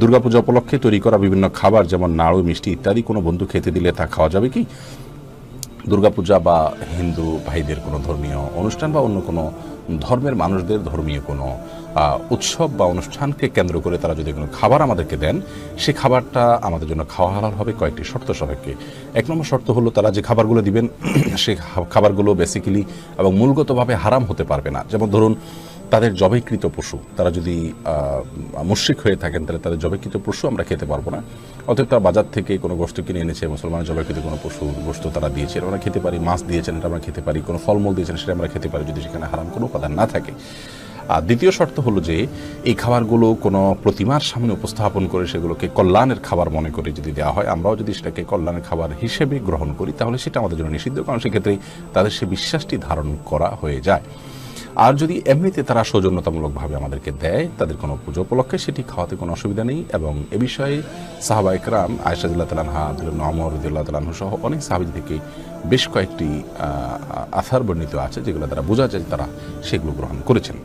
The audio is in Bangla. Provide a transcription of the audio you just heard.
দুর্গাপূজা উপলক্ষে তৈরি করা বিভিন্ন খাবার, যেমন নাড়ু, মিষ্টি ইত্যাদি, কোনো বন্ধু খেতে দিলে তা খাওয়া যাবে কি? দুর্গাপূজা বা হিন্দু ভাইদের কোনো ধর্মীয় অনুষ্ঠান বা অন্য কোনো ধর্মের মানুষদের ধর্মীয় কোনো উৎসব বা অনুষ্ঠানকে কেন্দ্র করে তারা যদি কোনো খাবার আমাদেরকে দেন, সে খাবারটা আমাদের জন্য খাওয়া হালাল হবে। কয়েকটি শর্ত সাপেক্ষে এক নম্বর শর্ত হলো তারা যে খাবারগুলো দিবেন, সে খাবারগুলো বেসিক্যালি এবং মূলগতভাবে হারাম হতে পারবে না। যেমন ধরুন তাদের জবাইকৃত পশু, তারা যদি মুশ্রিক হয়ে থাকেন, তাহলে তাদের জবাইকৃত পশু আমরা খেতে পারব না। অতএব তারা বাজার থেকে কোনো গোষ্ঠ কিনে এনেছে, মুসলমানের জবাইকৃত কোনো পশু গোষ্ঠ তারা দিয়েছে আমরা খেতে পারি, মাছ দিয়েছেন, এটা আমরা খেতে পারি, কোনো ফলমূল দিয়েছেন, সেটা আমরা খেতে পারি, যদি সেখানে হারাম কোনো উপাদান না থাকে। আর দ্বিতীয় শর্ত হলো যে, এই খাবারগুলো কোনো প্রতিমার সামনে উপস্থাপন করে সেগুলোকে কল্যাণের খাবার মনে করে যদি দেওয়া হয়, আমরাও যদি সেটাকে কল্যাণের খাবার হিসেবে গ্রহণ করি, তাহলে সেটা আমাদের জন্য নিষিদ্ধ, কারণ সেক্ষেত্রে তাদের সে বিশ্বাসটি ধারণ করা হয়ে যায়। আর যদি এমনিতে তারা সৌজন্যতামূলকভাবে আমাদেরকে দেয়, তাদের কোনো পুজো উপলক্ষে সেটি খাওয়াতে কোনো অসুবিধা নেই। এবং এ বিষয়ে সাহাবা ইকরাম আয়সাদুল্লাহ তালানহা আব্দুল নমর রদুল্লাহ তালাহু সহ অনেক সাহাবি থেকে বেশ কয়েকটি আথার বর্ণিত আছে, যেগুলো তারা বোঝা যায় তারা সেগুলো গ্রহণ করেছেন।